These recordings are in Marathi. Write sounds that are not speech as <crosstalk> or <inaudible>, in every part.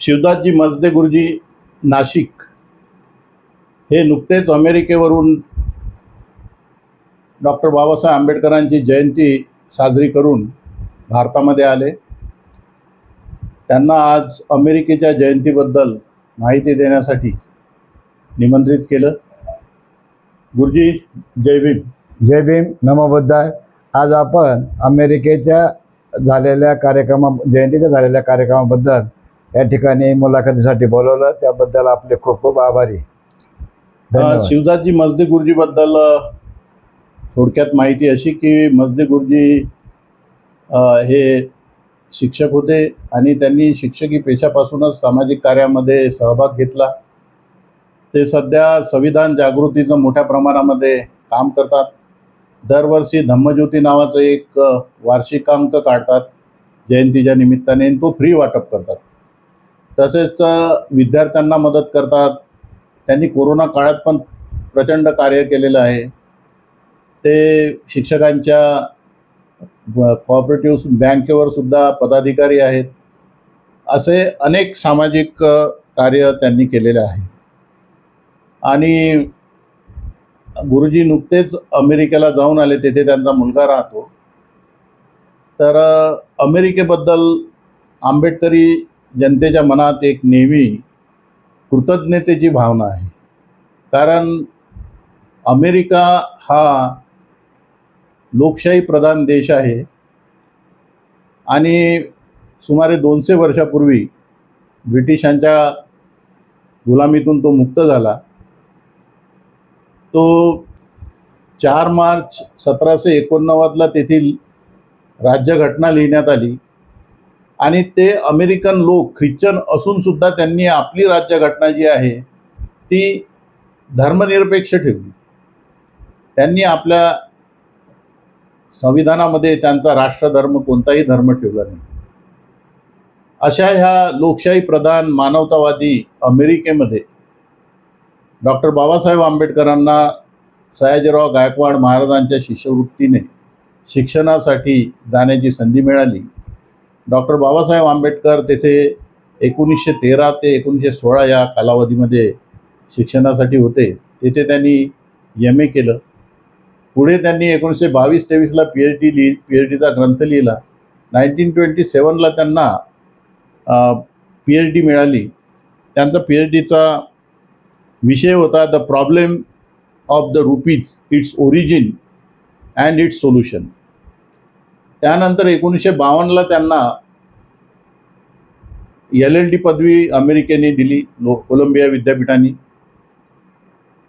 शिवदासजी मजदे गुरुजी नाशिक. हे नुकतेच अमेरिकेवरून डॉक्टर बाबासाहेब आंबेडकरांची जयंती साजरी करून भारतामध्ये आले. त्यांना आज अमेरिकेच्या जयंतीबद्दल माहिती देण्यासाठी निमंत्रित केलं. गुरुजी जय भीम. जय भीम. नमो बुद्धाय. आज आपण अमेरिकेच्या झालेल्या कार्यक्रमा जयंतीच्या झालेल्या कार्यक्रमाबद्दल या ठिकाणी मुलाखतीसाठी बोलवलं. त्याबद्दल आपले खूप खूप आभारी. शिवदासजी मजदे गुरुजीबद्दल थोडक्यात माहिती अशी की मजदे गुरुजी हे शिक्षक होते आणि त्यांनी शिक्षकी पेशापासूनच सामाजिक कार्यामध्ये सहभाग घेतला. ते सध्या संविधान जागृतीचं मोठ्या प्रमाणामध्ये काम करतात. दरवर्षी धम्मज्योती नावाचं एक वार्षिकांक काढतात. जयंतीच्या निमित्ताने तो फ्री वाटप करतात. तसेच विद्यार्थ्यांना मदत करतात. त्यांनी कोरोना काळात पण प्रचंड कार्य केलेलं आहे. ते शिक्षकांच्या कॉपरेटिव्ह बँकेवर सुद्धा पदाधिकारी आहेत. असे अनेक सामाजिक कार्य त्यांनी केलेले आहे. आणि गुरुजी नुकतेच अमेरिकेला जाऊन आले तेथे त्यांचा मुलगा राहतो. तर अमेरिकेबद्दल आंबेडकरी जनतेच्या मनात एक नेहमी कृतज्ञतेची भावना आहे. कारण अमेरिका हा लोकशाही प्रधान देश आहे. आणि सुमारे दोनशे वर्षापूर्वी ब्रिटिशांच्या गुलामीतून तो मुक्त झाला. तो चार मार्च सतराशे एकोणनव्वदला तेथील राज्यघटना लिहिण्यात आली. आणि ते अमेरिकन लोक ख्रिश्चन असूनसुद्धा त्यांनी आपली राज्यघटना जी आहे ती धर्मनिरपेक्ष ठेवली. त्यांनी आपल्या संविधानामध्ये त्यांचा राष्ट्रधर्म कोणताही धर्म ठेवला नाही. अशा ह्या लोकशाही प्रधान मानवतावादी अमेरिकेमध्ये डॉक्टर बाबासाहेब आंबेडकरांना सयाजीराव गायकवाड महाराजांच्या शिष्यवृत्तीने शिक्षणासाठी जाण्याची संधी मिळाली. डॉक्टर बाबासाहेब आंबेडकर तेथे एकोणीसशे तेरा ते एकोणीसशे सोळा या कालावधीमध्ये शिक्षणासाठी होते. तेथे त्यांनी एम ए केलं. पुढे त्यांनी एकोणीसशे बावीस तेवीसला पी एच डी लिहि पी एच डीचा ग्रंथ लिहिला. नाईन्टीन ट्वेंटी सेवनला त्यांना पी एच डी मिळाली. त्यांचा पी एच डीचा विषय होता the problem of the rupees its origin and its solution त्यानंतर एकोणीसशे बावन्नला त्यांना एल एल डी पदवी अमेरिकेने दिली लो कोलंबिया विद्यापीठाने.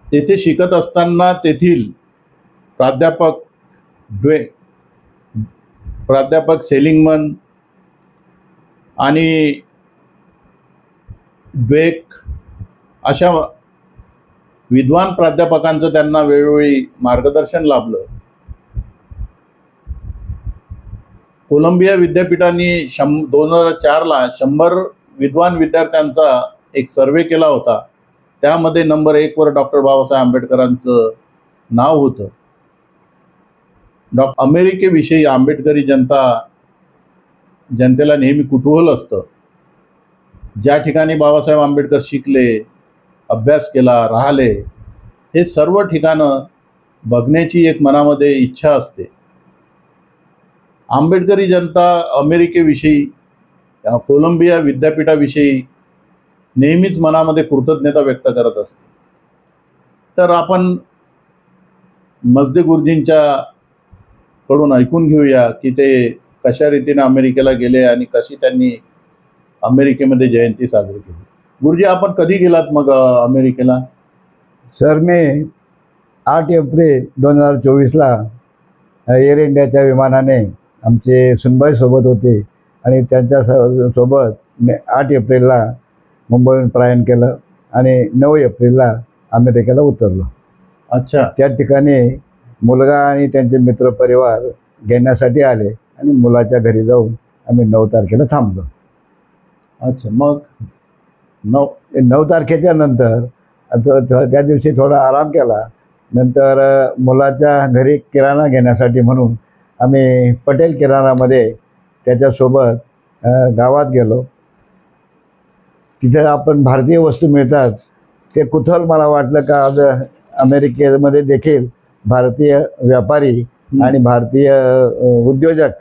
तेथे शिकत असताना तेथील प्राध्यापक ड्वे प्राध्यापक सेलिंगमन आणि ड्वेक अशा विद्वान प्राध्यापकांचं त्यांना वेळोवेळी मार्गदर्शन लाभलं. कोलंबिया विद्यापीठाने शं दोन हजार चारला शंभर विद्वान विद्यार्थ्यांचा एक सर्वे केला होता. त्यामध्ये नंबर एकवर डॉक्टर बाबासाहेब आंबेडकरांचं नाव होतं. डॉ अमेरिकेविषयी आंबेडकरी जनता जनतेला नेहमी कुतूहल असतं. ज्या ठिकाणी बाबासाहेब आंबेडकर शिकले अभ्यास केला राहिले हे सर्व ठिकाणं बघण्याची एक मनामध्ये इच्छा असते. आंबेडकरी जनता अमेरिकेविषयी कोलंबिया विद्यापीठाविषयी नेहमीच मनामध्ये कृतज्ञता व्यक्त करत असते. तर आपण मजदे गुरुजींच्या कडून ऐकून घेऊया की ते कशा रीतीने अमेरिकेला गेले आणि कशी त्यांनी अमेरिकेमध्ये जयंती साजरी केली. गुरुजी आपण कधी गेलात मग अमेरिकेला? सर मी आठ एप्रिल दोन हजार चोवीसला एअर इंडियाच्या विमानाने आमचे सुनबाई सोबत होते आणि त्यांच्यासोबत मी आठ एप्रिलला मुंबईहून प्रयाण केलं आणि नऊ एप्रिलला अमेरिकेला उतरलो. अच्छा. त्या ठिकाणी मुलगा आणि त्यांचे मित्रपरिवार घेण्यासाठी आले आणि मुलाच्या घरी जाऊन आम्ही नऊ तारखेला थांबलो. अच्छा मग? नऊ नऊ तारखेच्या नंतर त्या दिवशी थोडा आराम केला. नंतर मुलाच्या घरी किराणा घेण्यासाठी म्हणून आम्ही पटेल किराणामध्ये त्याच्यासोबत गावात गेलो. तिथं आपण भारतीय वस्तू मिळतात. ते कुतूहल मला वाटलं का आज अमेरिकेमध्ये देखील भारतीय व्यापारी आणि भारतीय उद्योजक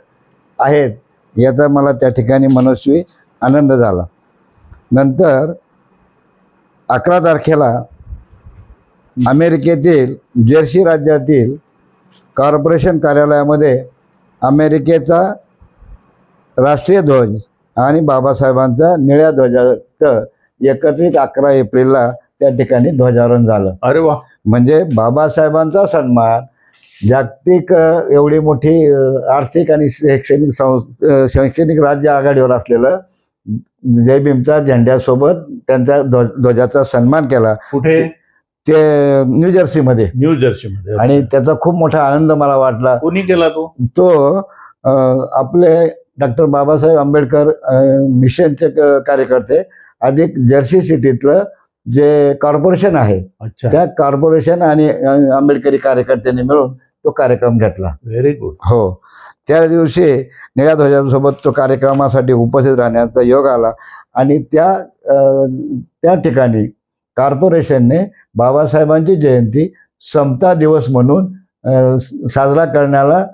आहेत याचा मला त्या ठिकाणी मनस्वी आनंद झाला. नंतर अकरा तारखेला अमेरिकेतील जर्सी राज्यातील कॉर्पोरेशन कार्यालयामध्ये अमेरिकेचा राष्ट्रीय ध्वज आणि बाबासाहेबांचा निळ्या ध्वजाचं एकत्रित अकरा एप्रिलला त्या ठिकाणी ध्वजारोहण झालं. अरे वा. म्हणजे बाबासाहेबांचा सन्मान जागतिक एवढी मोठी आर्थिक आणि शैक्षणिक शैक्षणिक राज्य आघाडीवर असलेलं जय भीमच्या झेंड्यासोबत ध्वज ध्वजाचा सन्मान केला. कुठे? ते न्यू जर्सी मध्ये. आणि त्याचा खूप मोठा आनंद मला वाटला. कोणी केला तो? तो अ, आपले डॉक्टर बाबासाहेब आंबेडकर अ, मिशनचे क- कार्यकर्ते अधिक जर्सी सिटीतलं जे कॉर्पोरेशन आहे अच्छा. त्या कॉर्पोरेशन आणि अ, आंबेडकरी कार्यकर्त्यांनी मिळून तो कार्यक्रम घेतला. व्हेरी गुड हो. त्या दिवशी निळ्या ध्वजासोबत तो कार्यक्रमासाठी उपस्थित राहण्याचा योग आला आणि त्या अ, त्या ठिकाणी कॉर्पोरेशनने बाबासाहेबांची जयंती समता दिवस म्हणून साजरा करण्याला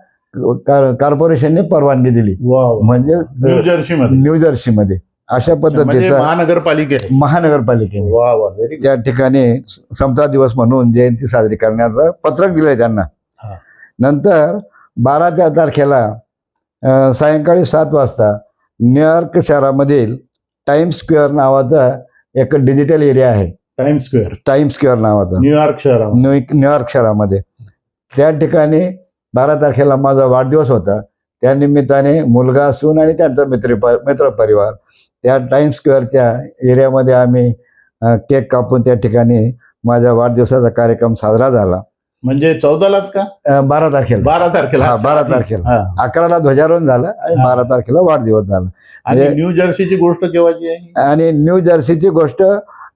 कार- कॉर्पोरेशनने परवानगी दिली. म्हणजे न्यू जर्सी मध्ये न्यूजर्सीमध्ये अशा म्हणजे पद्धतीचा महानगरपालिके महानगरपालिकेने. वा वा त्या ठिकाणी समता दिवस म्हणून जयंती साजरी करण्याचं पत्रक दिलंय त्यांना. नंतर बाराच्या तारखेला अ, सायंकाळी सात वाजता न्यूयॉर्क शहरामधील टाइम स्क्वेअर नावाचा एक डिजिटल एरिया आहे. Time Square. टाइम स्क्वेअर नावाचा न्यूयॉर्क शहरामध्ये. न्यू न्यूयॉर्क शहरामध्ये. त्या ठिकाणी बारा तारखेला माझा वाढदिवस होता. त्या निमित्ताने मुलगा सून आणि त्यांचा मित्र मित्रपरिवार. त्या टाइम स्क्वेअरच्या एरियामध्ये आम्ही अ, केक कापून त्या ठिकाणी माझ्या वाढदिवसाचा कार्यक्रम साजरा झाला. म्हणजे चौदालाच का? अ, बारा तारखेला. बारा तारखेला. हा, बारा. तारखेला. हा. अकराला ध्वजारोहण झालं आणि हा. बारा तारखेला वाढदिवस झाला. आणि म्हणजे- न्यू जर्सीची गोष्ट केव्हाची आहे? आणि न्यू जर्सीची गोष्ट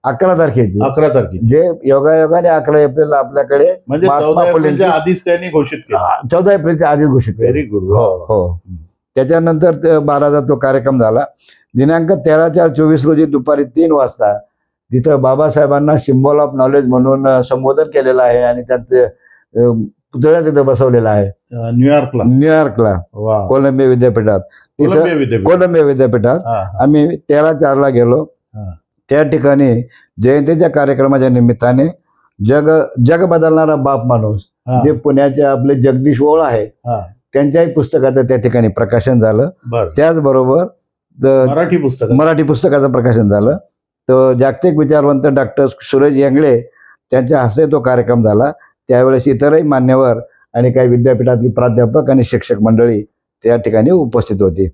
अकरा तारखेची. अकरा तारखेची. जे योगायोगाने अकरा एप्रिल आपल्याकडे म्हणजे महात्मा चौदा एप्रिलच्या आधीच त्यांनी घोषित केलं. चौदा एप्रिलच्या आधीच घोषित केलं. व्हेरी गुड हो हो. त्याच्यानंतर ते बाराचा तो कार्यक्रम झाला. दिनांक तेरा चार चोवीस रोजी दुपारी तीन वाजता तिथं बाबासाहेबांना सिम्बॉल ऑफ नॉलेज म्हणून अ, संबोधन केलेलं आहे आणि त्यात अ, पुतळा तिथं बसवलेला आहे. न्यूयॉर्कला न्यूयॉर्कला वा. कोलंबिया विद्यापीठात. तिथं कोलंबिया विद्यापीठ कोलंबिया विद्यापीठात. हा, हा. आम्ही तेरा चारला गेलो. हा. त्या ठिकाणी जयंतीच्या कार्यक्रमाच्या निमित्ताने जग जग बदलणारा बाप माणूस जे पुण्याचे आपले जगदीश ओळ आहे हा. त्यांच्याही पुस्तकाचं त्या ठिकाणी प्रकाशन झालं. बरं. त्याचबरोबर मराठी पुस्तक. मराठी पुस्तकाचं प्रकाशन झालं. तर जागतिक विचारवंत डॉक्टर सुरेश येंगळे त्यांच्या हस्ते तो कार्यक्रम झाला. त्यावेळेस इतरही मान्यवर आणि काही विद्यापीठातली प्राध्यापक आणि शिक्षक मंडळी त्या ठिकाणी उपस्थित होती.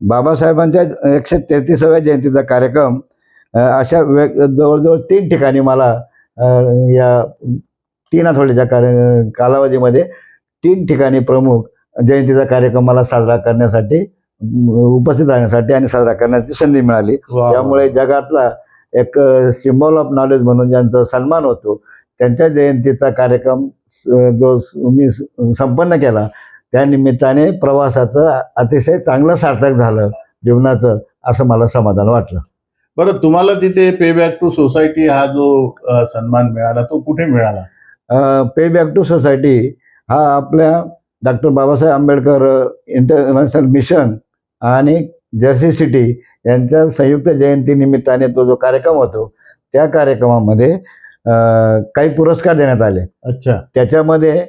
बाबासाहेबांच्या एकशे तेहतीसाव्या जयंतीचा कार्यक्रम अशा वे जवळजवळ तीन ठिकाणी मला या तीन आठवड्याच्या कार्य कालावधीमध्ये तीन ठिकाणी प्रमुख जयंतीचा कार्यक्रम मला साजरा करण्यासाठी उपस्थित राहण्यासाठी आणि साजरा करण्याची संधी मिळाली. त्यामुळे जगातला एक सिम्बॉल ऑफ नॉलेज म्हणून ज्यांचा सन्मान होतो त्यांच्या जयंतीचा कार्यक्रम जो मी संपन्न केला त्या निमित्ताने प्रवासाचं अतिशय चांगलं सार्थक झालं जीवनाचं असं मला समाधान वाटलं. बरं तुम्हाला तिथे पे बॅक टू सोसायटी हा जो अ, सन्मान मिळाला तो कुठे मिळाला? पे बॅक टू सोसायटी हा आपल्या doctor Babasaheb Ambedkar international mission आणि जर्सी सिटी यांच्या संयुक्त जयंती निमित्ताने तो जो कार्यक्रम होतो त्या कार्यक्रमामध्ये अ, काही पुरस्कार देण्यात आले. अच्छा. त्याच्यामध्ये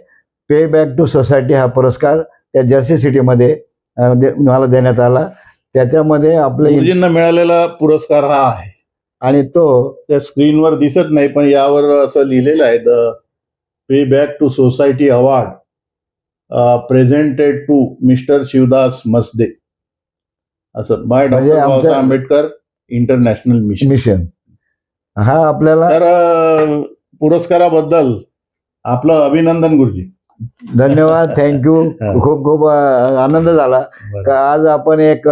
पे बॅक टू सोसायटी हा पुरस्कार त्या जर्सी सिटीमध्ये अ, दे- मला देण्यात आला. त्याच्यामध्ये आपले गुरुजींना मिळालेला पुरस्कार हा आहे. आणि तो त्या स्क्रीनवर दिसत नाही पण यावर असं लिहिलेलं आहे the pay back to society award presented to mister Shivdas Masde. असं बाय म्हणजे डॉक्टर आमच्या- Babasaheb Ambedkar international mission. Mission. हा आपल्याला तर अ, पुरस्काराबद्दल आपलं अभिनंदन गुरुजी. धन्यवाद थँक्यू. खूप खूप आनंद झाला. का आज आपण एक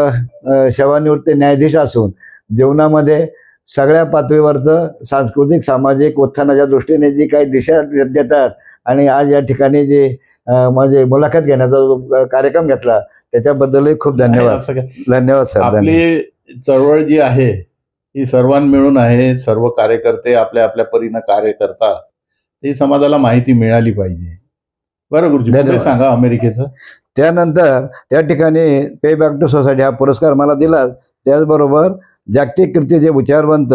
सेवानिवृत्त न्यायाधीश असून जीवनामध्ये सगळ्या पातळीवरचं सांस्कृतिक सामाजिक उत्थानाच्या दृष्टीने जी काही दिशा देतात आणि आज या ठिकाणी जे म्हणजे मुलाखत घेण्याचा कार्यक्रम घेतला त्याच्याबद्दलही खूप धन्यवाद. धन्यवाद सर. आपली चळवळ जी आहे ही सर्वांना मिळून आहे सर्व कार्यकर्ते आपल्या आपल्या परीनं कार्य करतात ही समाजाला माहिती मिळाली पाहिजे. बरं गुरुजी. सांगा अमेरिकेचं. त्यानंतर त्या ठिकाणी पे बॅक टू सोसायटी हा पुरस्कार मला दिला. त्याचबरोबर जागतिक कीर्तीचे विचारवंत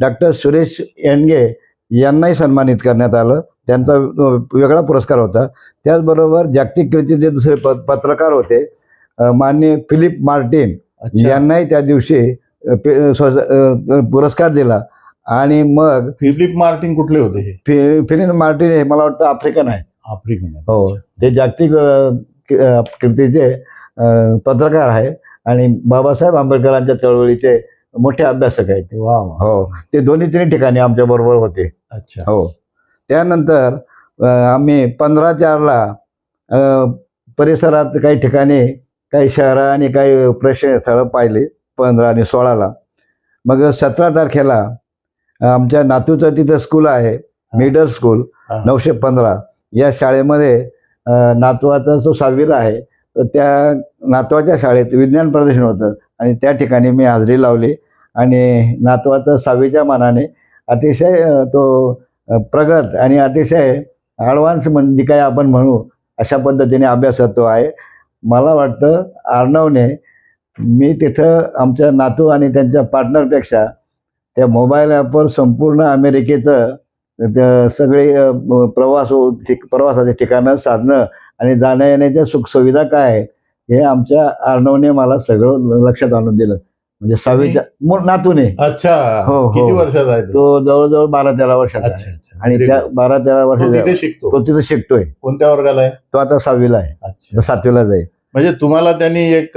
डॉक्टर सुरेश येणगे यांनाही सन्मानित करण्यात आलं. त्यांचा वेगळा पुरस्कार होता. त्याचबरोबर जागतिक कीर्तीचे दुसरे प पत्रकार होते अ, माननीय फिलिप मार्टिन यांनाही त्या दिवशी पुरस्कार दिला. आणि मग फिलिप मार्टिन कुठले होते हे? फि फिलिप मार्टिन हे मला वाटतं आफ्रिकन आहे. आफ्रिकन आहेत. हो. ते जागतिक अ, की- अ, कीर्तीचे अ, पत्रकार आहेत आणि बाबासाहेब आंबेडकरांच्या चळवळीचे मोठे अभ्यासक आहेत ते. वा वा हो ते दोन्ही तिन्ही ठिकाणी आमच्या बरोबर होते अच्छा हो त्यानंतर अ, आम्ही पंधरा चारला अ, परिसरात काही ठिकाणी काही शहरं आणि काही प्रेक्षणीय स्थळं पाहिली पंधरा आणि सोळाला मग सतरा तारखेला अ, आमच्या नातूचं तिथं स्कूल आहे मिडल स्कूल हा. नऊशे पंधरा या शाळेमध्ये नातवाचा जो सहावीला आहे तर त्या नातवाच्या शाळेत विज्ञान प्रदर्शन होतं आणि त्या ठिकाणी मी हजेरी लावली आणि नातवाचा सहावीच्या मानाने अतिशय तो प्रगत आणि अतिशय ॲडव्हान्स म्हणजे काय आपण म्हणू अशा पद्धतीने अभ्यास तो आहे. मला वाटतं अर्णवने मी तिथं आमच्या नातू आणि त्यांच्या पार्टनरपेक्षा त्या मोबाईल ॲपवर संपूर्ण अमेरिकेचं सगळे प्रवास प्रवासाचे ठिकाणं साधनं आणि जाण्या येण्याच्या सुखसुविधा काय आहेत हे आमच्या अर्णवने मला सगळं लक्षात आणून दिलं. म्हणजे सहावीच्या नातूने. अच्छा. हो, हो. किती वर्षाचा आहे तो? जवळजवळ बारा तेरा वर्षाचा आणि त्या. बारा तेरा तो वर्षाचा तो तिथं शिकतोय. कोणत्या वर्गाला आहे? तो आता सहावीला आहे. सातवीला जाईल म्हणजे तुम्हाला त्यांनी एक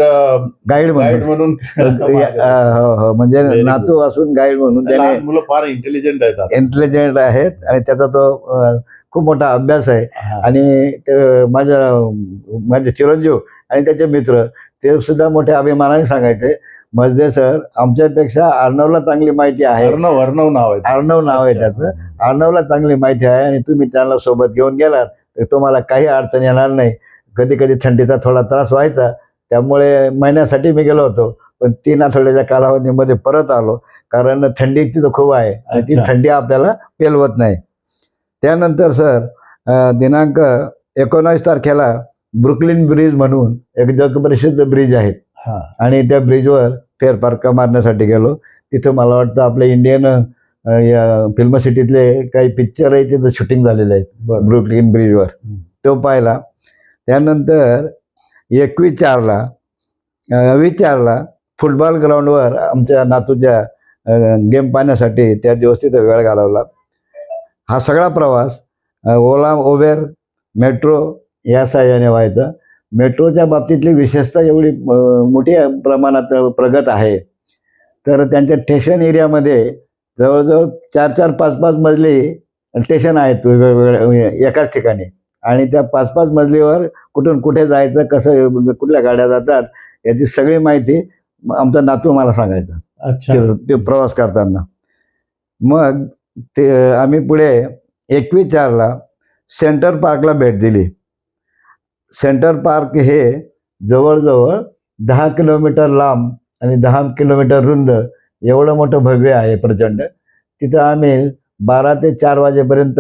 गाईड गाईड म्हणून <laughs> <laughs> हो हो म्हणजे. नातू असून गाईड म्हणून त्याने मुलं फार इंटेलिजंट आहेत. इंटेलिजंट आहेत आणि त्याचा तो खूप मोठा अभ्यास आहे. आणि ते माझ्या माझे चिरंजीव आणि त्याचे मित्र ते सुद्धा मोठ्या अभिमानाने सांगायचे मजदे सर आमच्यापेक्षा अर्णवला चांगली माहिती आहे अर्णव अर्णव नाव आहे अर्णव नाव आहे. त्याचं अर्णवला चांगली माहिती आहे आणि तुम्ही त्याला सोबत घेऊन गेलात तर तुम्हाला काही अडचण येणार नाही कधी कधी थंडीचा थोडा त्रास व्हायचा. त्यामुळे महिन्यासाठी मी गेलो होतो. पण तीन आठवड्याच्या कालावधीमध्ये परत आलो. कारण थंडी तिथं खूप आहे आणि ती. थंडी आपल्याला पेलवत नाही. त्यानंतर सर दिनांक एकोणावीस तारखेला ब्रुकलिन ब्रिज म्हणून एक जगप्रसिद्ध ब्रिज आहे. आणि त्या ब्रिजवर फेरफारका मारण्यासाठी गेलो. तिथं मला वाटतं आपल्या इंडियन या फिल्म सिटीतले काही पिक्चरही तिथं शूटिंग झालेले आहेत. बरं. ब्रुकलिन ब्रिजवर. तो पाहिला. त्यानंतर एकवीस चारला वीस चारला फुटबॉल ग्राउंडवर आमच्या नातूच्या गेम पाहण्यासाठी त्या दिवस तिथं वेळ घालवला. हा सगळा प्रवास ओला ओबेर मेट्रो या सहाय्याने व्हायचा. मेट्रोच्या बाबतीतली विशेषता एवढी मोठ्या प्रमाणात प्रगत आहे. तर त्यांच्या स्टेशन एरियामध्ये जवळजवळ चार चार पाच पाच मजली स्टेशन आहेत वेगवेगळ्या एकाच ठिकाणी. आणि त्या पाच पाच मजलीवर कुठून कुठे जायचं कसं कुठल्या गाड्या जातात याची सगळी माहिती आमचा नातू मला सांगायचा. अच्छा. ते- ते प्रवास करताना. मग ते आम्ही पुढे एकवीस चारला सेंटर पार्कला भेट दिली. सेंटर पार्क हे जवळजवळ दहा किलोमीटर लांब आणि दहा किलोमीटर रुंद एवढं मोठं भव्य आहे प्रचंड. तिथं आम्ही बारा ते चार वाजेपर्यंत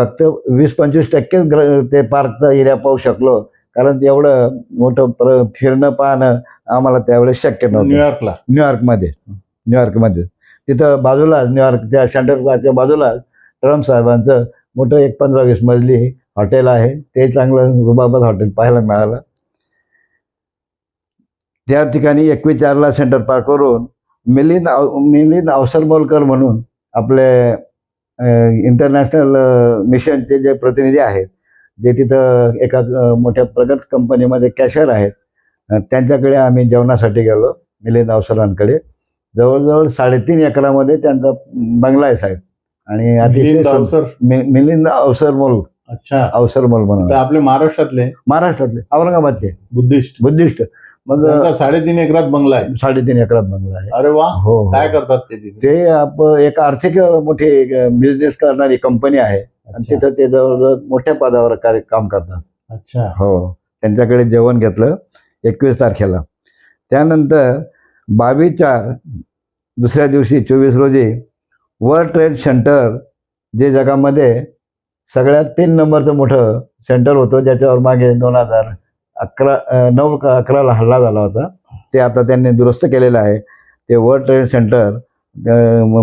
फक्त वीस पंचवीस टक्केच ग्र ते पार्कचा एरिया पाहू शकलो. कारण एवढं मोठं प्र फिरणं पाहणं आम्हाला त्यावेळेस शक्य नव्हतं. न्यूयॉर्कला न्यूयॉर्कमध्ये न्यूयॉर्कमध्ये तिथं बाजूलाच न्यूयॉर्क त्या सेंट्रल पार्कच्या बाजूलाच ट्रम्प साहेबांचं मोठं एक पंधरा वीस मजली हॉटेल आहे. ते चांगलं रुबाबत हॉटेल पाहायला मिळालं. त्या ठिकाणी एकवीस चारला सेंटर पार्कवरून मिलिंद मिलिंद अवसरमोलकर म्हणून आपले इंटरनॅशनल मिशनचे जे प्रतिनिधी आहेत जे तिथं एका मोठ्या प्रगत कंपनीमध्ये कॅशर आहेत त्यांच्याकडे आम्ही जेवणासाठी गेलो मिलिंद अवसरांकडे. जवळजवळ साडेतीन एकरामध्ये त्यांचा बंगला आहे साहेब. आणि अतिशय मिलिंद अवसर? मि- मिलिंद अवसरमोल अच्छा. अवसरमोल म्हणून. तर आपले महाराष्ट्रातले? महाराष्ट्रातले औरंगाबादचे. बुद्धिस्ट. बुद्धिस्ट. मग त्यांचा साडेतीन एकरात बंगला आहे. साडेतीन एकरात बंगला आहे. अरे वा. हो. हो. काय करतात ते तिथे? ते आप एक आर्थिक मोठी बिझनेस करणारी कंपनी आहे. आणि अच्छा. तिथं ते जवळ मोठ्या पदावर कार्य काम करतात. अच्छा. हो. त्यांच्याकडे जेवण घेतलं एकवीस तारखेला. त्यानंतर बावीस चार दुसऱ्या दिवशी चोवीस रोजी वर्ल्ड ट्रेड सेंटर जे जगामध्ये सगळ्यात तीन नंबरचं मोठं सेंटर होतं ज्याच्यावर मागे दोन हजार अकरा नऊ अकराला हल्ला झाला होता. ते आता त्यांनी दुरुस्त केलेलं आहे. ते वर्ल्ड ट्रेड सेंटर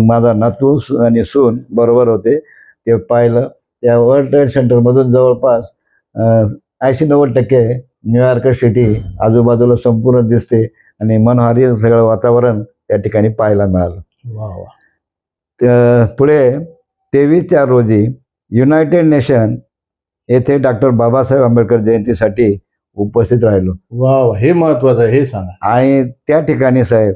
माझा नातू आणि सून बरोबर होते. ते पाहिलं. त्या वर्ल्ड ट्रेड सेंटरमधून जवळपास ऐंशी नव्वद टक्के न्यूयॉर्क सिटी आजूबाजूला संपूर्ण दिसते आणि मनोहारी सगळं वातावरण त्या ठिकाणी पाहायला मिळालं. वा वा पुढे तेवीस चार रोजी युनायटेड नेशन येथे डॉक्टर बाबासाहेब आंबेडकर जयंतीसाठी उपस्थित राहिलो. वा वा हे महत्वाचं आहे हे सांगा. आणि त्या ठिकाणी साहेब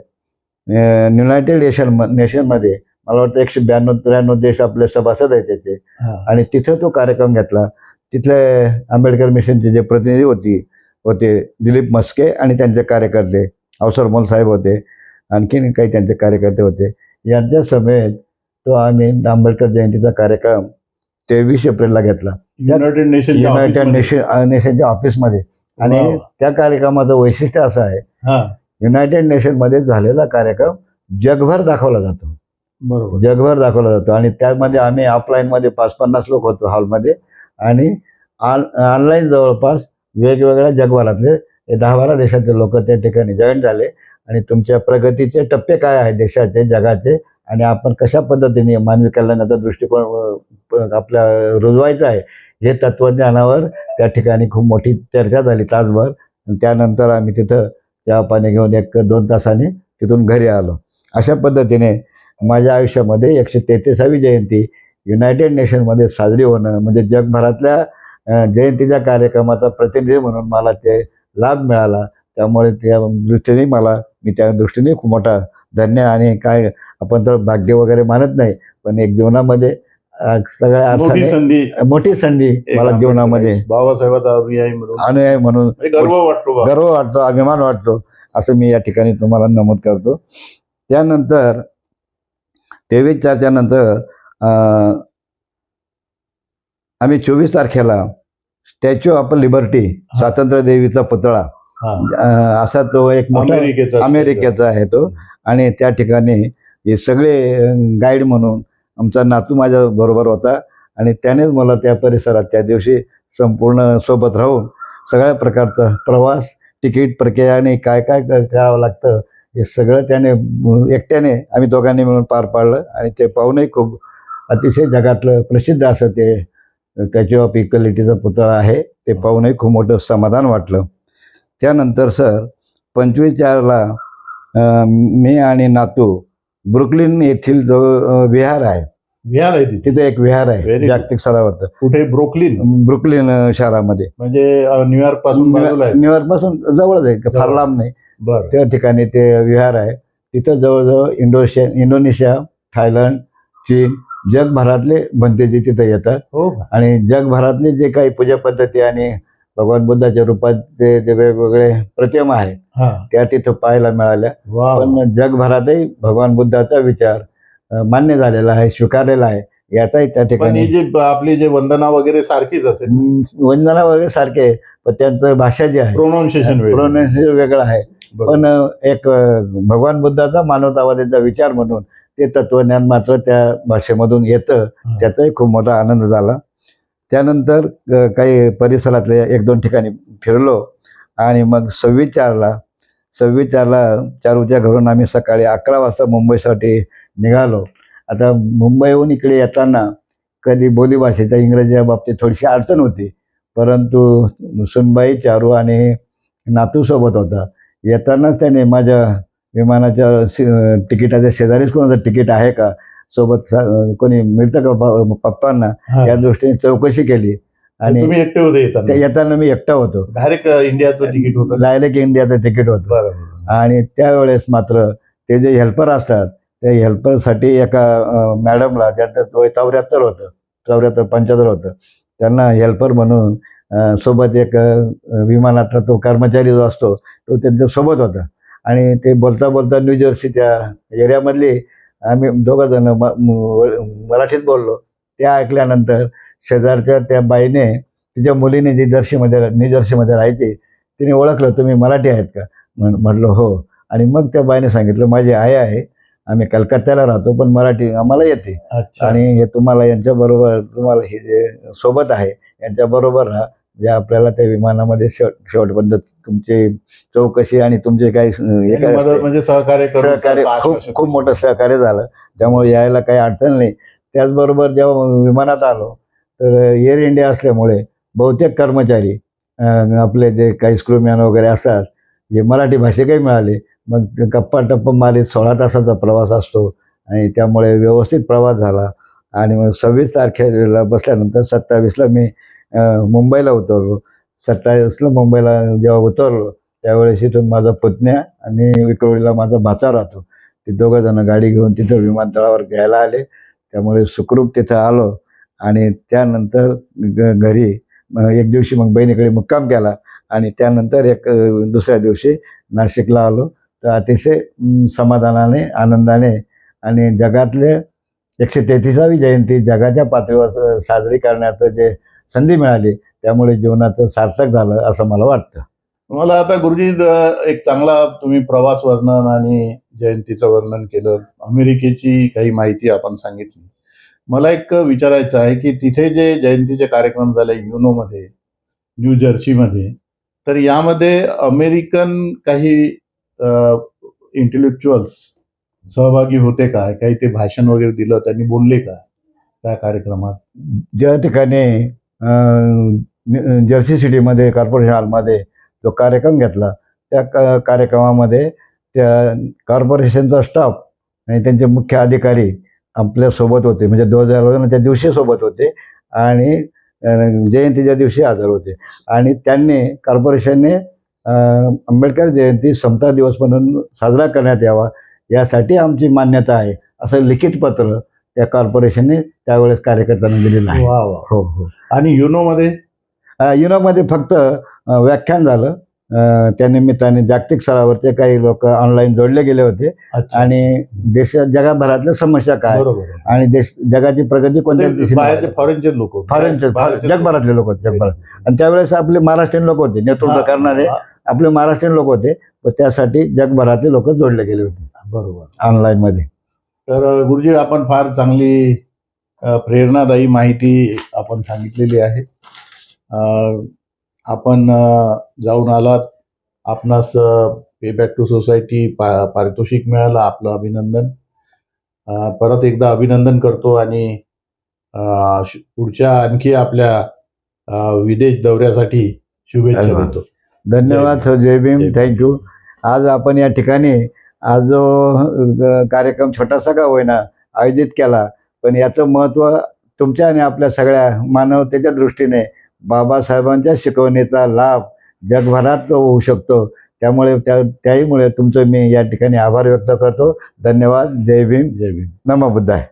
युनायटेड नेशन नेशनमध्ये मला वाटतं एकशे ब्याण्णव त्र्याण्णव देश आपले सभासद आहेत हा. आणि तिथं तो कार्यक्रम घेतला. तिथले आंबेडकर मिशनचे जे प्रतिनिधी होती होते दिलीप मस्के आणि त्यांचे कार्यकर्ते अवसर मोल साहेब होते आणखीन काही त्यांचे कार्यकर्ते होते. यांच्या समेत तो आम्ही आंबेडकर जयंतीचा कार्यक्रम तेवीस एप्रिलला घेतला. युनायटेड नेशन युनायटेड नेशन नेशनच्या ऑफिसमध्ये आणि. त्या कार्यक्रमाचं वैशिष्ट्य असं आहे हा. युनायटेड नेशनमध्ये झालेला कार्यक्रम जगभर दाखवला जातो. बरोबर. जगभर दाखवला जातो. आणि त्यामध्ये आम्ही ऑफलाईनमध्ये पाच पन्नास लोक होतो हॉलमध्ये आणि ऑन ऑनलाईन जवळपास वेगवेगळ्या जगभरातले दहा बारा देशातले लोक त्या ठिकाणी जॉईन झाले. आणि तुमच्या प्रगतीचे टप्पे काय आहेत देशाचे जगाचे आणि आपण कशा पद्धतीने मानवी कल्याणाचा दृष्टिकोन प- आपल्या रुजवायचा आहे हे तत्त्वज्ञानावर त्या ठिकाणी खूप मोठी चर्चा झाली तासभर. त्यानंतर आम्ही तिथं चहा पाणी घेऊन एक दोन तासाने तिथून घरी आलो. अशा पद्धतीने माझ्या आयुष्यामध्ये एकशे तेहतीसावी जयंती युनायटेड नेशनमध्ये साजरी होणं म्हणजे जगभरातल्या जयंतीच्या कार्यक्रमाचा प्रतिनिधी म्हणून मला ते लाभ मिळाला. त्यामुळे त्या दृष्टीने मला मी त्या दृष्टीने खूप मोठा धन्य आणि काय आपण तर भाग्य वगैरे मानत नाही पण एक जीवनामध्ये सगळ्या मोठी संधी. मोठी संधी मला जीवनामध्ये. बाबासाहेबांचा अनुयायी म्हणून. अनुयायी म्हणून. गर्व वाटतो. गर्व वाटतो अभिमान वाटतो असं मी या ठिकाणी तुम्हाला नमूद करतो. त्यानंतर तेवीस चारच्या नंतर अं, आम्ही चोवीस तारखेला स्टॅच्यू ऑफ लिबर्टी स्वातंत्र्य देवीचा पुतळा. असा तो एक मोठा अमेरिकेचा अमेरिकेचा आहे तो. आणि त्या ठिकाणी हे सगळे गाईड म्हणून आमचा नातू माझ्या बरोबर होता. आणि त्यानेच मला त्या परिसरात त्या दिवशी संपूर्ण सोबत राहून सगळ्या प्रकारचा प्रवास तिकीट प्रक्रिया आणि काय काय करावं लागतं हे सगळं त्याने एकट्याने आम्ही दोघांनी मिळून पार पाडलं. आणि ते पाहूनही खूप अतिशय जगातलं प्रसिद्ध असं ते स्टॅच्यू ऑफ इक्वलिटीचा पुतळा आहे. ते पाहूनही खूप मोठं समाधान वाटलं. त्यानंतर सर पंचवीस चारला मी आणि नातू ब्रुकलिन येथील जो विहार आहे. विहार आहे तिथे. एक विहार आहे. जागतिक स्तरावरचं. कुठे? ब्रोकलिन. ब्रुकलिन शहरामध्ये. म्हणजे न्यूयॉर्कपासून न्यूयॉर्कपासून जवळच आहे फार. लांब नाही. त्या ठिकाणी ते विहार आहे. तिथं जवळजवळ इंडोनेशिया इंडोनेशिया थायलंड चीन जगभरातले भंतेजी तिथं येतात. हो? आणि जगभरातले जे काही पूजा पद्धती आणि भगवान बुद्धाच्या रूपात ते ते वेगवेगळे प्रतिमा आहेत त्या तिथं पाहायला मिळाल्या. पण जगभरातही भगवान बुद्धाचा विचार मान्य झालेला आहे स्वीकारलेला आहे याचाही त्या ठिकाणी ही जी आपली जे वंदना वगैरे सारखीच असेल वंदना वगैरे सारखे आहे, पण त्यांचं भाषा जी आहे प्रोनाऊन्सिएशन प्रोनाऊन्सिएशन वेगळं आहे. पण एक भगवान बुद्धाचा मानवतावादीचा विचार म्हणून ते तत्वज्ञान मात्र त्या भाषेमधून येतं. त्याचाही खूप मोठा आनंद झाला त्यानंतर काही परिसरातले एक दोन ठिकाणी फिरलो आणि मग सव्वीस चारला सव्वीस चारला चारूच्या घरून आम्ही सकाळी अकरा वाजता मुंबईसाठी निघालो. आता मुंबईहून इकडे येताना कधी बोलीभाषेच्या इंग्रजीच्या बाबतीत थोडीशी अडचण होती. परंतु सुनबाई चारू आणि नातूसोबत होता. येतानाच त्याने माझ्या विमानाच्या सि तिकिटाच्या शेजारीच कोणाचं तिकीट आहे का? सोबत कोणी मिळतं का पप्पांना. या दृष्टीने चौकशी केली. आणि तुम्ही एकटे होते येताना. मी एकटा होतो. डायरेक्ट इंडियाचं तिकीट होतं. डायरेक्ट इंडियाचं तिकीट होतं. आणि त्यावेळेस मात्र ते जे हेल्पर असतात त्या हेल्परसाठी एका मॅडमला ज्यांचं चौऱ्याहत्तर होतं. चौऱ्याहत्तर पंच्याहत्तर होतं. त्यांना हेल्पर म्हणून सोबत एक विमानातला तो कर्मचारी जो असतो तो त्यांच्यासोबत होता. आणि ते बोलता बोलता न्यूजर्सी त्या एरियामधली आम्ही दोघं जण म- मराठीत बोललो. त्या ऐकल्यानंतर शेजारच्या त्या बाईने तिच्या मुलीने जी जर्सीमध्ये न्यूजर्सीमध्ये राहायची तिने ओळखलं तुम्ही मराठी आहेत का? म्हण म्हटलं हो. आणि मग त्या बाईने सांगितलं माझी आई आहे आम्ही कलकत्त्याला राहतो पण मराठी आम्हाला येते. आणि हे तुम्हाला यांच्याबरोबर तुम्हाला हे जे सोबत आहे यांच्याबरोबर राहा. जे आपल्याला त्या विमानामध्ये शेवट शेवटपर्यंत तुमची चौकशी आणि तुमचे काही अं, हे काय मदत असते, म्हणजे सहकार्य करून सहकार्य त्याचं खूप आश्वासन खूप दिलं. मोठं सहकार्य झालं. त्यामुळे यायला काही अडचण नाही. त्याचबरोबर जेव्हा विमानात आलो तर एअर इंडिया असल्यामुळे बहुतेक कर्मचारी अं, आपले जे काही स्क्रूमॅन वगैरे असतात जे मराठी भाषिकही मिळाले मग गप्पा टप्पा मारीत सोळा तासाचा प्रवास असतो आणि त्यामुळे व्यवस्थित प्रवास झाला. आणि मग सव्वीस तारखेला बसल्यानंतर सत्तावीसला मी मुंबईला उतरलो. सत्तावीसला मुंबईला जेव्हा उतरलो त्यावेळेस इथून माझा पुतण्या आणि विक्रोळीला माझा भाचा राहतो. ते दोघं जण गाडी घेऊन तिथं विमानतळावर घ्यायला आले. त्यामुळे सुखरूप तिथं आलो आणि त्यानंतर घरी एक दिवशी मग बहिणीकडे मुक्काम केला आणि त्यानंतर एक दुसऱ्या दिवशी नाशिकला आलो. तर अतिशय समाधानाने आनंदाने आणि जगातले एकशे तेहतीसावी जयंती जगाच्या पातळीवर साजरी करण्याचं जे संधी मिळाली. त्यामुळे जीवनाचं सार्थक झालं असं मला वाटतं. मला आता गुरुजी एक चांगला तुम्ही प्रवास वर्णन आणि जयंतीचं वर्णन केलं. अमेरिकेची काही माहिती आपण सांगितली. मला एक विचारायचं आहे की तिथे जे जयंतीचे कार्यक्रम झाले युनोमध्ये न्यू जर्सीमध्ये तर यामध्ये अमेरिकन काही इंटेलेक्च्युअल्स सहभागी होते का? काही ते भाषण वगैरे दिलं त्यांनी बोलले का त्या कार्यक्रमात? ज्या ठिकाणी जर्सी सिटीमध्ये कॉर्पोरेशन हॉलमध्ये जो कार्यक्रम घेतला त्या क कार्यक्रमामध्ये त्या कॉर्पोरेशनचा स्टाफ आणि त्यांचे मुख्य अधिकारी आपल्यासोबत होते. म्हणजे दोन हजार त्या दिवशी सोबत होते आणि जयंतीच्या दिवशी हजर होते. आणि त्यांनी कॉर्पोरेशनने आंबेडकर जयंती समता दिवस म्हणून साजरा करण्यात यावा यासाठी आमची मान्यता आहे असं लिखित पत्र त्या कॉर्पोरेशनने त्यावेळेस कार्यकर्त्यांना दिलेलं आहे. वा वा. हो हो. आणि युनोमध्ये युनोमध्ये फक्त व्याख्यान झालं. त्या निमित्ताने जागतिक स्तरावरचे काही लोक ऑनलाईन जोडले गेले होते. आणि देशात जगभरातल्या समस्या काय. आणि देश जगाची प्रगती कोणत्या? फॉरेनचे लोक. फॉरेनचे जगभरातले लोक होते जगभरात. आणि त्यावेळेस आपले महाराष्ट्रीयन लोक होते नेतृत्व करणारे आपले महाराष्ट्रीयन लोक होते. व त्यासाठी जगभरातले लोक जोडले गेले होते. बरोबर. ऑनलाईनमध्ये तर गुरुजी आपण फार चांगली प्रेरणादायी माहिती आपण सांगितलेली आहे. आपण जाऊन आलात. आपणास पे बॅक टू सोसायटी पा पारितोषिक मिळालं आपलं अभिनंदन. परत एकदा अभिनंदन करतो आणि पुढच्या आणखी आपल्या विदेश दौऱ्यासाठी शुभेच्छा. देतो. धन्यवाद सर जय भीम. थँक्यू आज आपण या ठिकाणी आज जो कार्यक्रम छोटासा का होईना आयोजित केला पण याचं महत्त्व तुमच्या आणि आपल्या सगळ्या मानवतेच्या दृष्टीने बाबासाहेबांच्या शिकवणीचा लाभ जगभरात होऊ शकतो. त्यामुळे त्या त्याहीमुळे तुमचं मी या ठिकाणी आभार व्यक्त करतो. धन्यवाद. जय भीम. जय भीम. नमो बुद्धाय.